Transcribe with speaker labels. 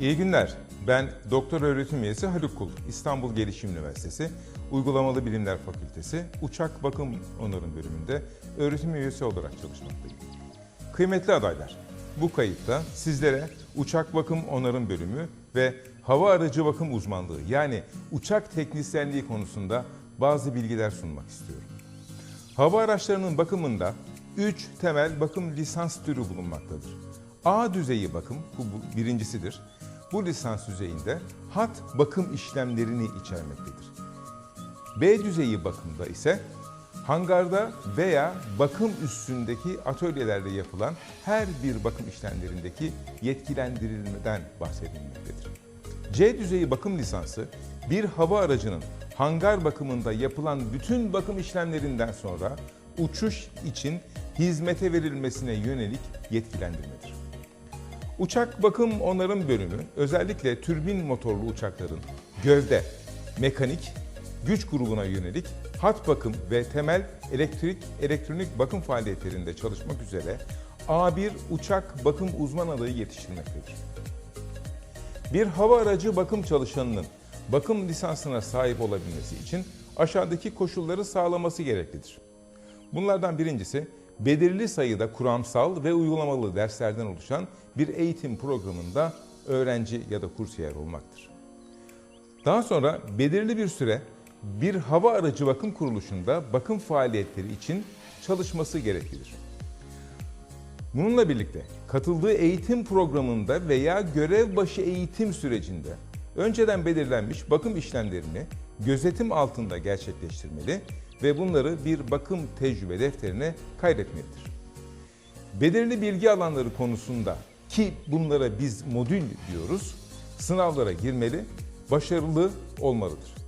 Speaker 1: İyi günler. Ben doktor öğretim üyesi Haluk Kul, İstanbul Gelişim Üniversitesi Uygulamalı Bilimler Fakültesi Uçak Bakım Onarım bölümünde öğretim üyesi olarak çalışmaktayım. Kıymetli adaylar, bu kayıtta sizlere uçak bakım onarım bölümü ve hava aracı bakım uzmanlığı yani uçak teknisyenliği konusunda bazı bilgiler sunmak istiyorum. Hava araçlarının bakımında 3 temel bakım lisans türü bulunmaktadır. A düzeyi bakım, bu birincisidir. Bu lisans düzeyinde hat bakım işlemlerini içermektedir. B düzeyi bakımda ise hangarda veya bakım üstündeki atölyelerde yapılan her bir bakım işlemlerindeki yetkilendirilmeden bahsedilmektedir. C düzeyi bakım lisansı bir hava aracının hangar bakımında yapılan bütün bakım işlemlerinden sonra uçuş için hizmete verilmesine yönelik yetkilendirmedir. Uçak bakım onarım bölümü özellikle türbin motorlu uçakların gövde, mekanik, güç grubuna yönelik hat bakım ve temel elektrik elektronik bakım faaliyetlerinde çalışmak üzere A1 uçak bakım uzman adayı yetiştirmektedir. Bir hava aracı bakım çalışanının bakım lisansına sahip olabilmesi için aşağıdaki koşulları sağlaması gereklidir. Bunlardan birincisi belirli sayıda kuramsal ve uygulamalı derslerden oluşan bir eğitim programında öğrenci ya da kursiyer olmaktır. Daha sonra belirli bir süre bir hava aracı bakım kuruluşunda bakım faaliyetleri için çalışması gereklidir. Bununla birlikte katıldığı eğitim programında veya görev başı eğitim sürecinde önceden belirlenmiş bakım işlemlerini gözetim altında gerçekleştirmeli ve bunları bir bakım tecrübe defterine kaydetmelidir. Belirli bilgi alanları konusunda ki bunlara biz modül diyoruz, sınavlara girmeli, başarılı olmalıdır.